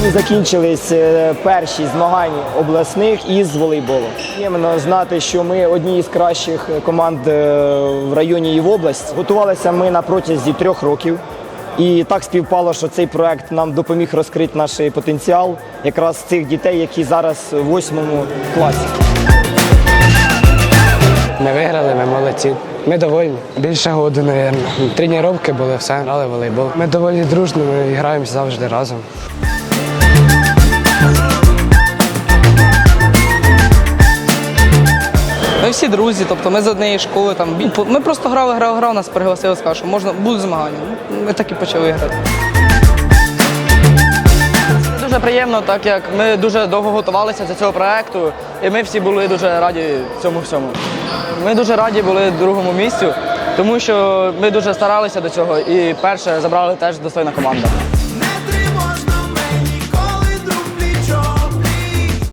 Сьогодні закінчились е, перші змагання обласних із волейболу. Приємно знати, що ми одні із кращих команд е, в районі і в області. Готувалися ми на протязі трьох років. І так співпало, що цей проект нам допоміг розкрити наш потенціал якраз цих дітей, які зараз в восьмому класі. Ми виграли, ми молодці. Ми довольні. Більше году, мабуть. Тренування були, все грали волейбол. Ми доволі дружні, ми граємо завжди разом. Всі друзі, тобто ми з однієї школи. Там, ми просто грали, грав, грав, нас пригласили, сказали, що можна, будуть змагання. Ми так і почали грати. Дуже приємно, так як ми дуже довго готувалися до цього проекту, і ми всі були дуже раді цьому всьому. Ми дуже раді були другому місцю, тому що ми дуже старалися до цього і перше забрали теж достойна команда.